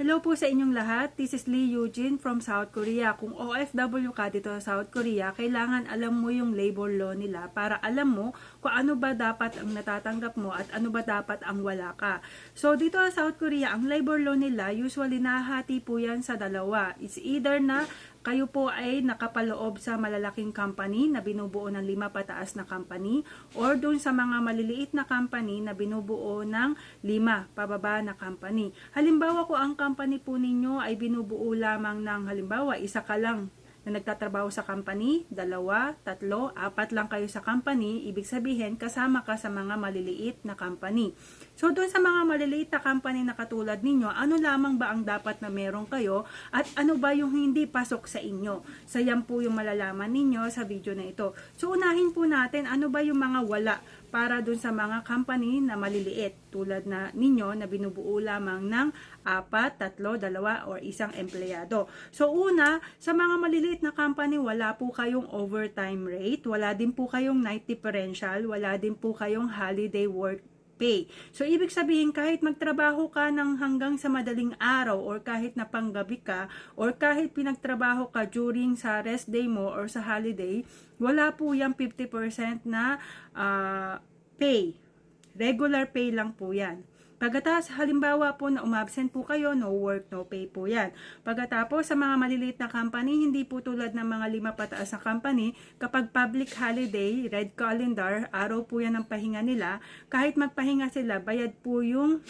Hello po sa inyong lahat. This is Lee Eugene from South Korea. Kung OFW ka dito sa South Korea, kailangan alam mo yung labor law nila para alam mo kung ano ba dapat ang natatanggap mo at ano ba dapat ang wala ka. So dito sa South Korea, ang labor law nila usually nahati po yan sa dalawa. It's either na kayo po ay nakapaloob sa malalaking company na binubuo ng lima pataas na company or doon sa mga maliliit na company na binubuo ng lima pababa na company. Halimbawa ko ang company po ninyo ay binubuo lamang ng halimbawa isa ka lang na nagtatrabaho sa company, dalawa, tatlo, apat lang kayo sa company, ibig sabihin kasama ka sa mga maliliit na company. So doon sa mga maliliit na company na katulad ninyo, ano lamang ba ang dapat na meron kayo at ano ba yung hindi pasok sa inyo? So po yung malalaman ninyo sa video na ito. So unahin po natin ano ba yung mga wala para dun sa mga company na maliliit tulad na ninyo na binubuo lamang ng apat, tatlo, dalawa or isang empleyado. So una, sa mga maliliit na company, wala po kayong overtime rate, wala din po kayong night differential, wala din po kayong holiday work pay. So, ibig sabihin, kahit magtrabaho ka ng hanggang sa madaling araw or kahit na panggabi ka or kahit pinagtrabaho ka during sa rest day mo or sa holiday, wala po yung 50% na ah, pay. Regular pay lang po yan. Pagkatapos, halimbawa po na umabsent po kayo, no work, no pay po yan. Pagkatapos, sa mga maliliit na company, hindi po tulad ng mga lima pataas na company, kapag public holiday, red calendar, araw po yan ang pahinga nila, kahit magpahinga sila, bayad po yung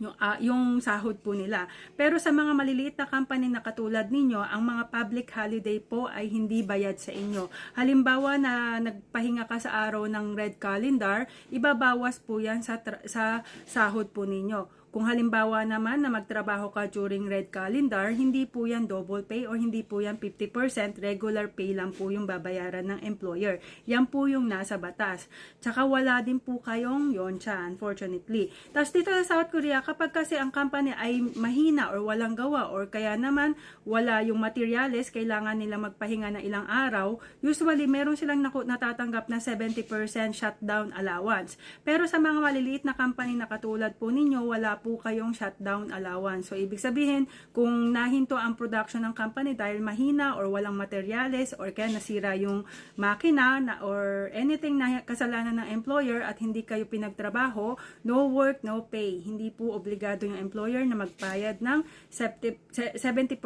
yung, ah, yung sahod po nila. Pero sa mga maliliit na company na katulad ninyo, ang mga public holiday po ay hindi bayad sa inyo. Halimbawa na nagpahinga ka sa araw ng red calendar, ibabawas po yan sa, sa sahod po ninyo. Kung halimbawa naman na magtrabaho ka during red calendar, hindi po yan double pay or hindi po yan 50%, regular pay lang po yung babayaran ng employer. Yan po yung nasa batas. Tsaka wala din po kayong yoncha, unfortunately. Tapos dito sa South Korea, kapag kasi ang company ay mahina or walang gawa or kaya naman wala yung materials, kailangan nila magpahinga ng ilang araw, usually meron silang natatanggap na 70% shutdown allowance. Pero sa mga maliliit na company na katulad po ninyo, wala po kayong shutdown allowance. So, ibig sabihin, kung nahinto ang production ng company dahil mahina or walang materyales or kaya nasira yung makina na, or anything na kasalanan ng employer at hindi kayo pinagtrabaho, no work, no pay. Hindi po obligado yung employer na magbayad ng 70%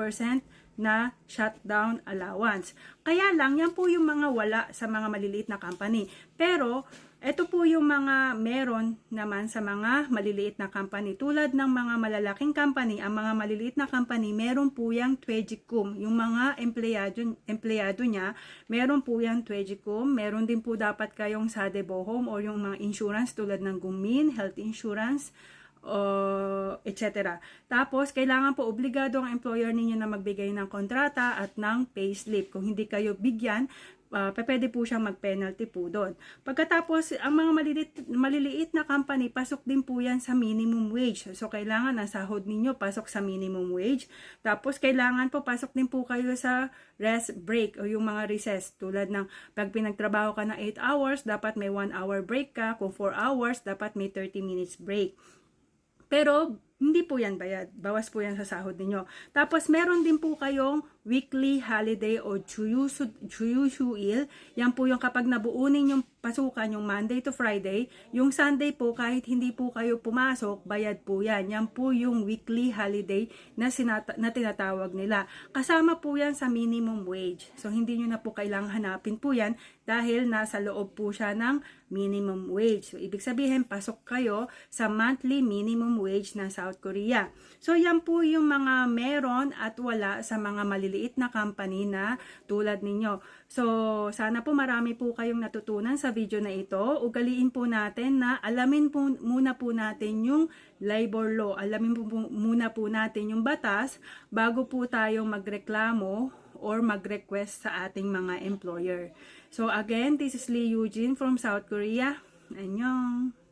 na shutdown allowance. Kaya lang, yan po yung mga wala sa mga maliliit na company. Pero, ito po yung mga meron naman sa mga maliliit na company. Tulad ng mga malalaking company, ang mga maliliit na company, meron po yung Twejicum. Yung mga empleyado, empleyado niya, meron po yung Twejicum. Meron din po dapat kayong Sadebo Home or yung mga insurance tulad ng Gumin, health insurance, o etc. Tapos, kailangan po obligado ang employer ninyo na magbigay ng kontrata at ng payslip. Kung hindi kayo bigyan, uh, pwede po siyang mag-penalty po doon. Pagkatapos, ang mga maliliit, maliliit na company, pasok din po yan sa minimum wage. So, kailangan ang sahod ninyo pasok sa minimum wage. Tapos, kailangan po pasok din po kayo sa rest break o yung mga recess. Tulad ng pag pinagtrabaho ka ng 8 hours, dapat may 1 hour break ka. Kung 4 hours, dapat may 30 minutes break. Pero, hindi po yan bayad. Bawas po yan sa sahod ninyo. Tapos, meron din po kayong weekly holiday o Chuyusuil. Yan po yung kapag nabuunin yung pasukan yung Monday to Friday. Yung Sunday po, kahit hindi po kayo pumasok, bayad po yan. Yan po yung weekly holiday na, sinata- na tinatawag nila. Kasama po yan sa minimum wage. So, hindi nyo na po kailangang hanapin po yan dahil nasa loob po siya ng minimum wage. So, ibig sabihin, pasok kayo sa monthly minimum wage ng South Korea. So, yan po yung mga meron at wala sa mga maliliit na company na tulad ninyo. So, sana po marami po kayong natutunan sa video na ito. Ugaliin po natin na alamin po muna po natin yung labor law. Alamin po, muna po natin yung batas bago po tayong magreklamo or mag-request sa ating mga employer. So again, this is Lee Eugene from South Korea. Annyeong!